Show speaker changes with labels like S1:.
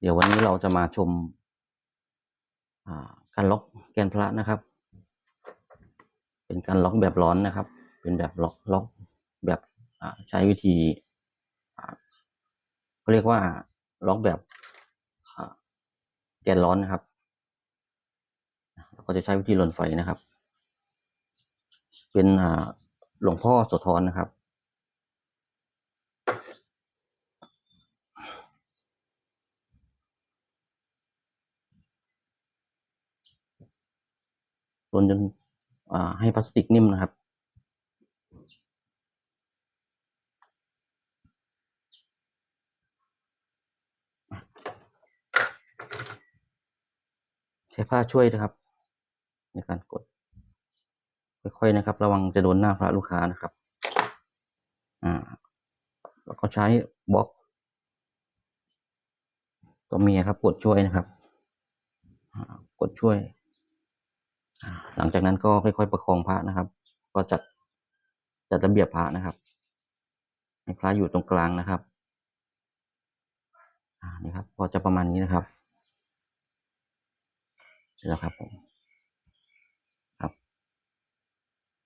S1: เดี๋ยววันนี้เราจะมาชมการล็อกแกนพระนะครับ เป็นการล็อกแบบร้อนนะครับ เป็นแบบล็อกล็อกแบบใช้วิธีเขาเรียกว่าล็อกแบบแกนร้อนนะครับเราก็จะใช้วิธีหล่นไฟนะครับ เป็นหลวงพ่อโสธรนะครับ ลนจนให้พลาสติกนิ่มนะครับใช้ผ้าช่วยนะครับ ในการกด ค่อยๆนะครับ ระวังจะโดนหน้าพระลูกค้านะครับอ่าแล้วก็ใช้บล็อกตัวเมียครับ กดช่วยนะครับกดช่วย หลังจากนั้นก็ค่อยๆประคองพระนะครับ ก็จัดจัดระเบียบพระนะครับให้พระอยู่ตรงกลางนะครับอ่านี่ครับ พอจะประมาณนี้นะครับเสร็จแล้วครับผม